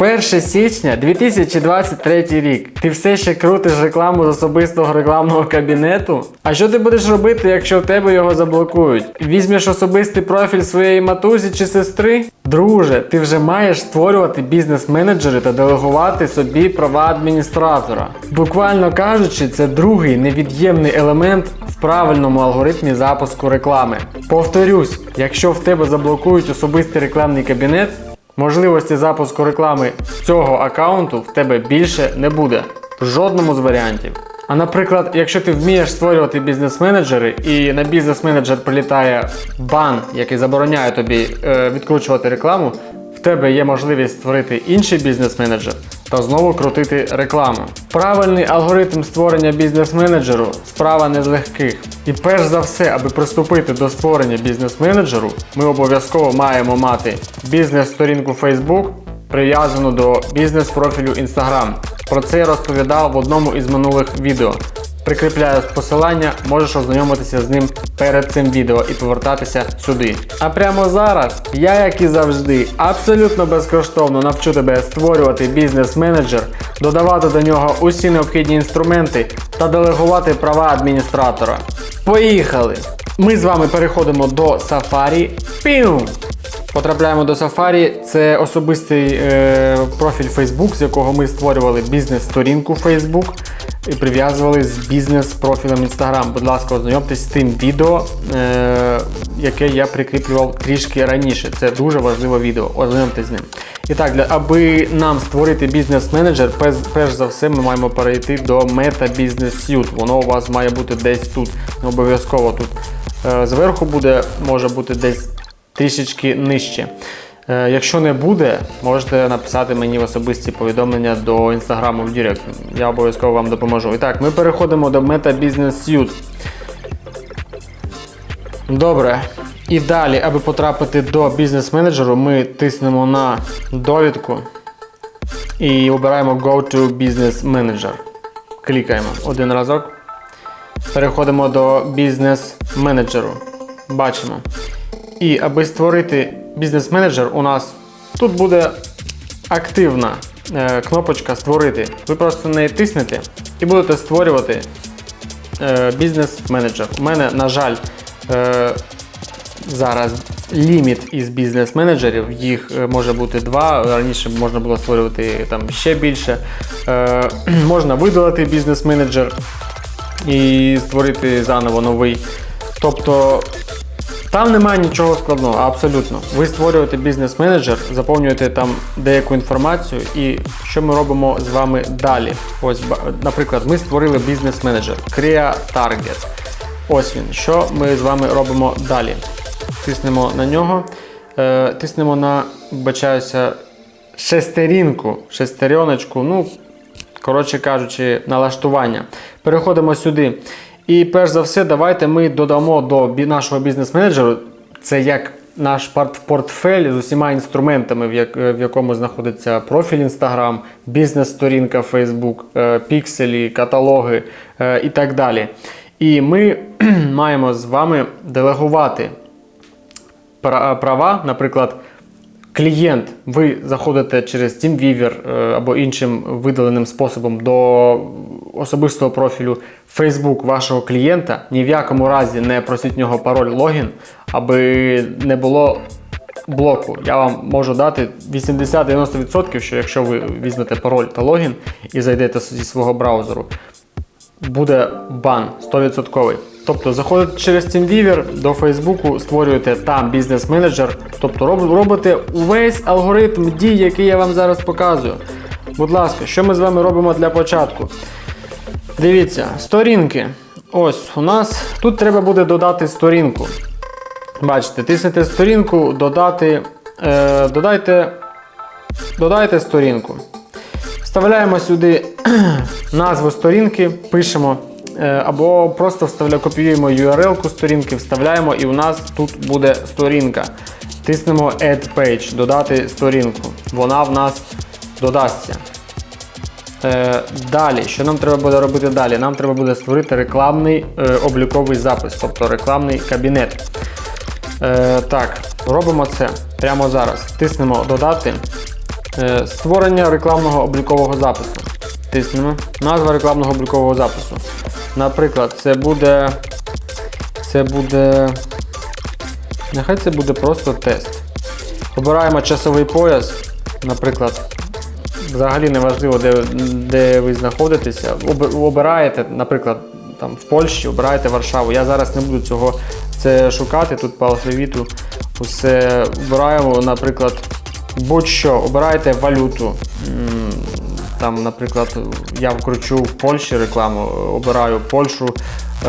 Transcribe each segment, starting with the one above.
1 січня 2023 рік. Ти все ще крутиш рекламу з особистого рекламного кабінету? А що ти будеш робити, якщо в тебе його заблокують? Візьмеш особистий профіль своєї матусі чи сестри? Друже, ти вже маєш створювати бізнес-менеджери та делегувати собі права адміністратора. Буквально кажучи, це другий невід'ємний елемент в правильному алгоритмі запуску реклами. Повторюсь, якщо в тебе заблокують особистий рекламний кабінет, можливості запуску реклами з цього аккаунту в тебе більше не буде. В жодному з варіантів. А наприклад, якщо ти вмієш створювати бізнес-менеджери, і на бізнес-менеджер прилітає бан, який забороняє тобі е, відкручувати рекламу, в тебе є можливість створити інший бізнес-менеджер та знову крутити рекламу. Правильний алгоритм створення бізнес-менеджеру справа не з легких. І перш за все, аби приступити до створення бізнес-менеджеру, ми обов'язково маємо мати бізнес-сторінку Facebook, прив'язану до бізнес-профілю Instagram. Про це я розповідав в одному із минулих відео. Прикріпляю посилання, можеш ознайомитися з ним перед цим відео і повертатися сюди. А прямо зараз я, як і завжди, абсолютно безкоштовно навчу тебе створювати бізнес-менеджер, додавати до нього усі необхідні інструменти та делегувати права адміністратора. Поїхали! Ми з вами переходимо до Safari. Піу! Потрапляємо до Safari. Це особистий е, профіль Facebook, з якого ми створювали бізнес-сторінку Facebook і прив'язували з бізнес-профілем Instagram. Будь ласка, ознайомтесь з тим відео, е, яке я прикріплював трішки раніше. Це дуже важливе відео. Ознайомтесь з ним. І так, для, аби нам створити бізнес-менеджер, перш, перш за все ми маємо перейти до Meta Business Suite. Воно у вас має бути десь тут, не обов'язково тут. Е, зверху буде, може бути десь трішечки нижче. Е, Якщо не буде, можете написати мені в особисті повідомлення до інстаграму в Директ. Я обов'язково вам допоможу. І так, ми переходимо до Meta Business Suite. Добре. І далі, аби потрапити до бізнес-менеджеру, ми тиснемо на довідку і обираємо Go to Business Manager. Клікаємо один разок. Переходимо до бізнес-менеджеру. Бачимо. І аби створити бізнес-менеджер, у нас тут буде активна е, кнопочка Створити. Ви просто неї тиснете і будете створювати е, бізнес-менеджер. У мене, на жаль, е, зараз ліміт із бізнес-менеджерів. Їх може бути два. Раніше можна було створювати там ще більше. Можна видалити бізнес-менеджер і створити заново новий. Тобто там немає нічого складного, абсолютно. Ви створюєте бізнес-менеджер, заповнюєте там деяку інформацію, і що ми робимо з вами далі? Ось, наприклад, ми створили бізнес-менеджер Crea Target. Ось він. Що ми з вами робимо далі? Тиснемо на нього, е, тиснемо на, бачаюся, шестерінку, шестереночку, ну, коротше кажучи, налаштування. Переходимо сюди. І перш за все, давайте ми додамо до нашого бізнес-менеджеру, це як наш портфель з усіма інструментами, в, як, в якому знаходиться профіль Instagram, бізнес-сторінка Facebook, е, пікселі, каталоги е, і так далі. І ми маємо з вами делегувати права, наприклад, клієнт, ви заходите через TeamViewer е, або іншим видаленим способом до особистого профілю Facebook вашого клієнта, ні в якому разі не просіть нього пароль логін, аби не було блоку. Я вам можу дати 80-90%, що якщо ви візьмете пароль та логін і зайдете зі свого браузеру, буде бан 100%. Тобто заходите через TeamViewer до Фейсбуку, створюєте там бізнес-менеджер, тобто робите увесь алгоритм дій, який я вам зараз показую. Будь ласка, що ми з вами робимо для початку? Дивіться, сторінки. Ось у нас тут треба буде додати сторінку. Бачите, тиснете сторінку, додати. Е, додайте, додайте сторінку. Вставляємо сюди назву сторінки, пишемо. е, Або просто вставля, копіюємо URL-ку сторінки, вставляємо, і у нас тут буде сторінка. Тиснемо Add Page, додати сторінку. Вона в нас додасться. Е, далі, що нам треба буде робити далі? Нам треба буде створити рекламний е, обліковий запис, тобто рекламний кабінет. Е, так, робимо це прямо зараз. Тиснемо додати. Е, Створення рекламного облікового запису. Тиснемо. Назва рекламного облікового запису. Наприклад, це буде. Це буде. Нехай це буде просто тест. Обираємо часовий пояс. Наприклад, взагалі не важливо, де, де ви знаходитеся. Об- Обираєте, наприклад, там в Польщі, обираєте Варшаву. Я зараз не буду цього це шукати тут по алфавіту. Усе обираємо, наприклад, будь-що, обираєте валюту. Там, наприклад, я вкручу в Польщі рекламу, обираю Польщу,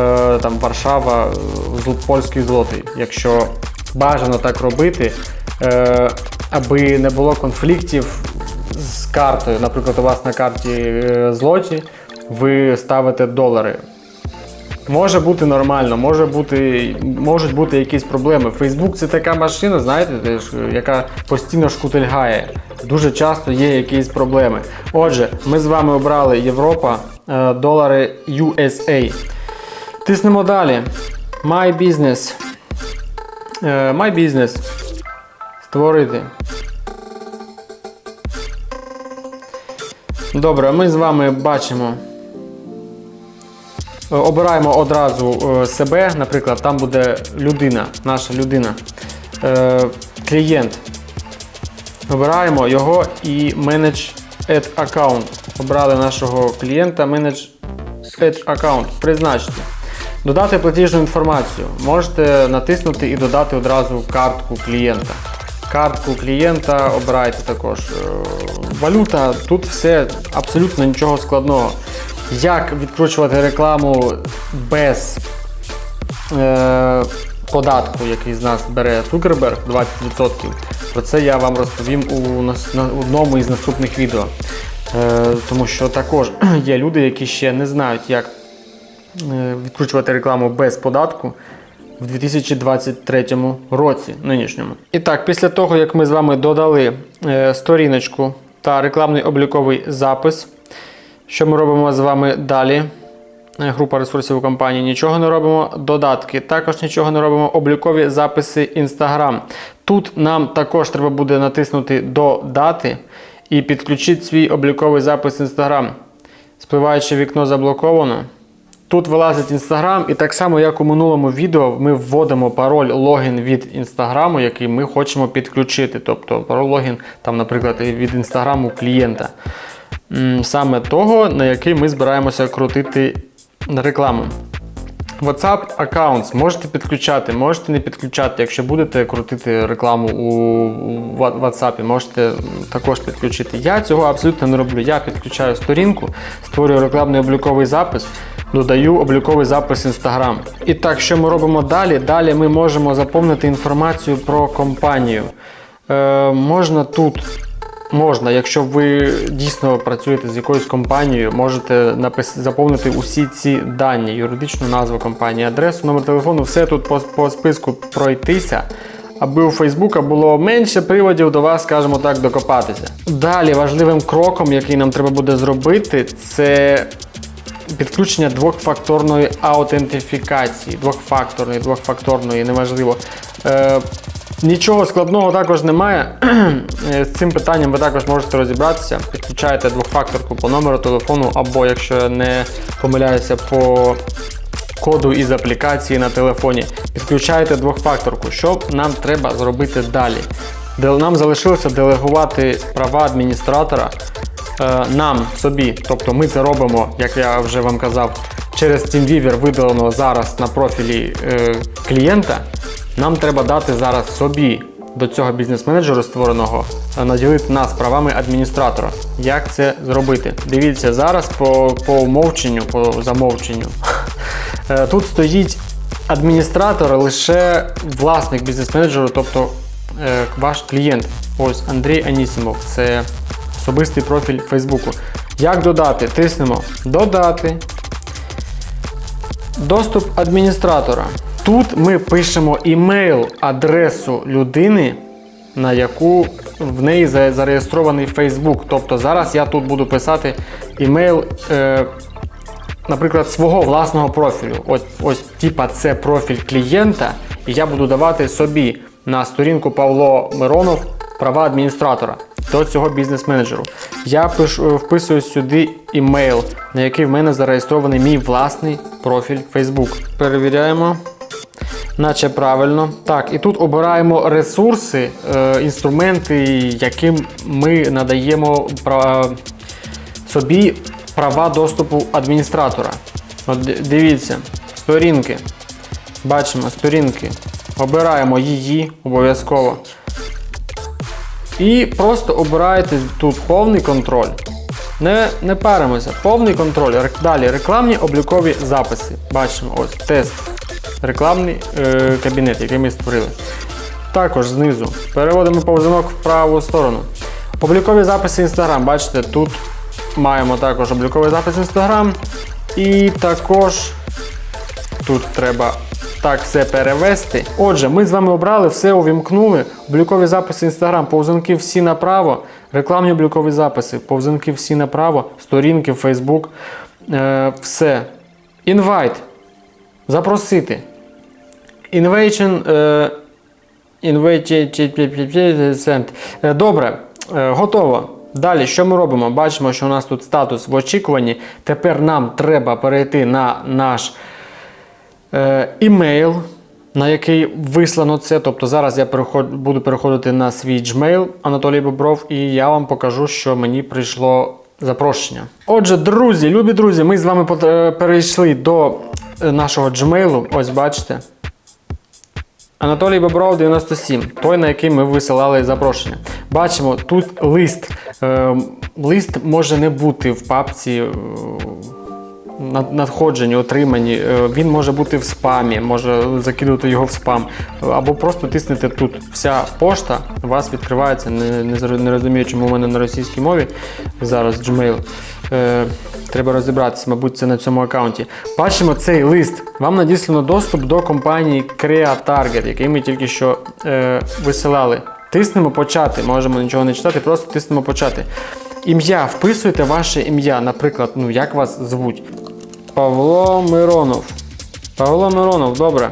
е, там Варшава, е, польський злотий. Якщо бажано так робити, е, аби не було конфліктів з картою. Наприклад, у вас на карті е, злоті, ви ставите долари. Може бути нормально, може бути, можуть бути якісь проблеми. Фейсбук це така машина, знаєте, яка постійно шкутильгає. Дуже часто є якісь проблеми. Отже, ми з вами обрали Європа, е, долари USA. Тиснемо далі. My business. Е, My business. Створити. Добре, ми з вами бачимо. Е, Обираємо одразу е, себе, наприклад, там буде людина, наша людина, Е, клієнт. Обираємо його і Manage Add Account. Обрали нашого клієнта, Manage Add Account. Призначте. Додати платіжну інформацію. Можете натиснути і додати одразу картку клієнта. Картку клієнта обирайте також. Е, Валюта, тут все абсолютно нічого складного. Як відкручувати рекламу без е, податку, який з нас бере Цукерберг 20%. Про це я вам розповім у на одному із наступних відео. Е, тому що також є люди, які ще не знають, як е, відкручувати рекламу без податку в 2023 році нинішньому. І так, після того, як ми з вами додали е, сторіночку та рекламний обліковий запис, що ми робимо з вами далі? Е, Група ресурсів у компанії нічого не робимо. Додатки також нічого не робимо. Облікові записи Instagram. Тут нам також треба буде натиснути Додати і підключити свій обліковий запис Instagram. Спливаюче вікно заблоковано. Тут вилазить Instagram, і так само, як у минулому відео, ми вводимо пароль логін від Instagram, який ми хочемо підключити. Тобто пароль логін, там, наприклад, від Instagram клієнта. Саме того, на який ми збираємося крутити рекламу. WhatsApp аккаунт можете підключати, можете не підключати. Якщо будете крутити рекламу у WhatsApp, можете також підключити. Я цього абсолютно не роблю. Я підключаю сторінку, створюю рекламний обліковий запис, додаю обліковий запис Instagram. І так, що ми робимо далі? Далі ми можемо заповнити інформацію про компанію. Е, можна тут Можна, якщо ви дійсно працюєте з якоюсь компанією, можете напис... заповнити усі ці дані, юридичну назву компанії, адресу, номер телефону, все тут по, по списку пройтися, аби у Фейсбука було менше приводів до вас, скажімо так, докопатися. Далі важливим кроком, який нам треба буде зробити, це підключення двохфакторної аутентифікації. Двохфакторної, двохфакторної, неважливо. Е, Нічого складного також немає. Е, З цим питанням ви також можете розібратися. Підключаєте двохфакторку по номеру телефону, або якщо я не помиляюся по коду із аплікації на телефоні. Підключаєте двохфакторку. Що нам треба зробити далі? Нам залишилося делегувати права адміністратора нам собі. Тобто ми це робимо, як я вже вам казав, через TeamViewer видалено зараз на профілі е, клієнта. Нам треба дати зараз собі до цього бізнес-менеджеру створеного е, наділити нас правами адміністратора. Як це зробити? Дивіться зараз по, по умовченню, по замовченню. Е, Тут стоїть адміністратор лише власник бізнес-менеджеру, тобто е, ваш клієнт. Ось Андрій Анісімов. Це особистий профіль Фейсбуку. Як додати? Тиснемо Додати. Доступ адміністратора. Тут ми пишемо імейл, адресу людини, на яку в неї зареєстрований Facebook. Тобто зараз я тут буду писати імейл, е, наприклад, свого власного профілю. Ось, ось типа це профіль клієнта, і я буду давати собі на сторінку Павло Миронов права адміністратора до цього бізнес-менеджеру. Я пишу, вписую сюди імейл, на який в мене зареєстрований мій власний профіль Facebook. Перевіряємо. Наче правильно. Так, і тут обираємо ресурси, е, інструменти, яким ми надаємо пра- собі права доступу адміністратора. От дивіться, сторінки. Бачимо сторінки. Обираємо її обов'язково. І просто обираєте тут повний контроль. Не, не паримося, повний контроль. Далі рекламні облікові записи. Бачимо, ось тест. Рекламний е, кабінет, який ми створили. Також знизу переводимо повзунок в праву сторону. Облікові записи Instagram. Бачите, тут маємо також обліковий запис Instagram. І також тут треба так все перевести. Отже, ми з вами обрали, все увімкнули. Облікові записи Instagram, повзунки всі направо, рекламні облікові записи, повзунки всі направо, сторінки Facebook. Е, все. Invite. Запросити. Innovation. Е. Е, Добре, е, готово. Далі, що ми робимо? Бачимо, що у нас тут статус в очікуванні. Тепер нам треба перейти на наш імейл, на який вислано це. Тобто зараз я буду переходити на свій Gmail Анатолій Бобров, і я вам покажу, що мені прийшло запрошення. Отже, друзі, любі друзі, ми з вами е, перейшли до е, нашого Gmail. Ось бачите. Анатолій Бобров 97, той, на який ми висилали запрошення. Бачимо, тут лист. Е, лист може не бути в папці над- надходжені, отримані. Е, він може бути в спамі, може закидувати його в спам. Або просто тиснете тут. Вся пошта у вас відкривається. Не, не, не розумію, чому в мене на російській мові зараз Gmail. Е, треба розібратися, мабуть, це на цьому аккаунті. Бачимо цей лист. Вам надіслано доступ до компанії CreaTarget, який ми тільки що е, висилали. Тиснемо почати. Можемо нічого не читати, просто тиснемо почати. Ім'я, вписуйте ваше ім'я, наприклад, ну як вас звуть. Павло Миронов. Павло Миронов, добре.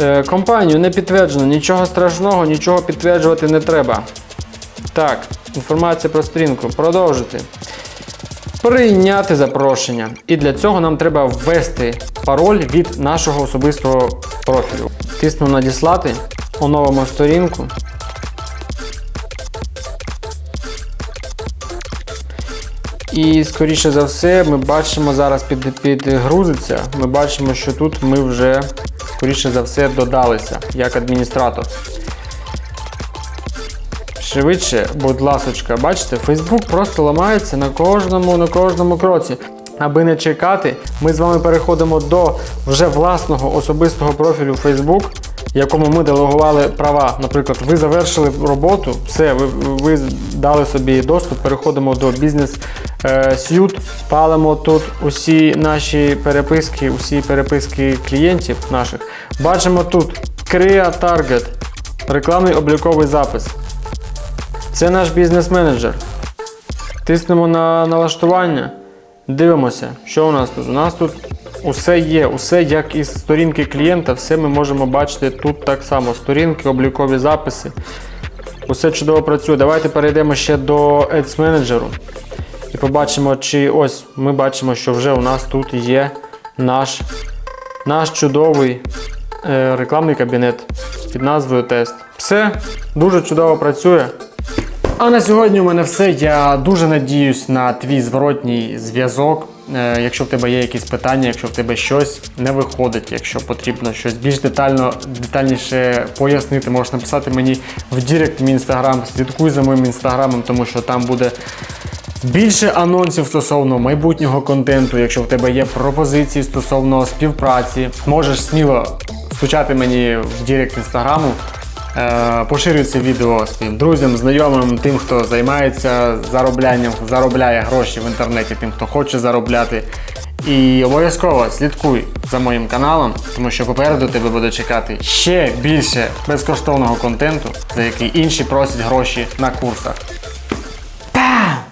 Е, компанію не підтверджено, нічого страшного, нічого підтверджувати не треба. Так, інформація про сторінку. Продовжити. Прийняти запрошення. І для цього нам треба ввести пароль від нашого особистого профілю. Тисну надіслати, оновимо сторінку. І скоріше за все, ми бачимо зараз під, підгрузиться. Ми бачимо, що тут ми вже скоріше за все додалися як адміністратор. Швидше, будь ласочка, бачите, Facebook просто ламається на кожному, на кожному кроці. Аби не чекати, ми з вами переходимо до вже власного особистого профілю Facebook, якому ми делегували права. Наприклад, ви завершили роботу, все, ви, ви дали собі доступ, переходимо до бізнес е, сют, палимо тут усі наші переписки, усі переписки клієнтів наших. Бачимо тут Crea Target, рекламний обліковий запис. Це наш бізнес-менеджер. Тиснемо на налаштування. Дивимося, що у нас тут. У нас тут усе є, усе як із сторінки клієнта, все ми можемо бачити тут так само. Сторінки, облікові записи. Усе чудово працює. Давайте перейдемо ще до Ads Manager. І побачимо, чи ось ми бачимо, що вже у нас тут є наш, наш чудовий е, рекламний кабінет під назвою Тест. Все дуже чудово працює. А на сьогодні у мене все. Я дуже надіюсь на твій зворотній зв'язок. Е, Якщо в тебе є якісь питання, якщо в тебе щось не виходить, якщо потрібно щось більш детально, детальніше пояснити, можеш написати мені в Директ мій інстаграм. Слідкуй за моїм інстаграмом, тому що там буде більше анонсів стосовно майбутнього контенту. Якщо в тебе є пропозиції стосовно співпраці, можеш сміло стучати мені в Директ інстаграму. Е, це відео своїм друзям, знайомим, тим, хто займається зароблянням, заробляє гроші в інтернеті, тим, хто хоче заробляти. І обов'язково слідкуй за моїм каналом, тому що попереду тебе буде чекати ще більше безкоштовного контенту, за який інші просять гроші на курсах.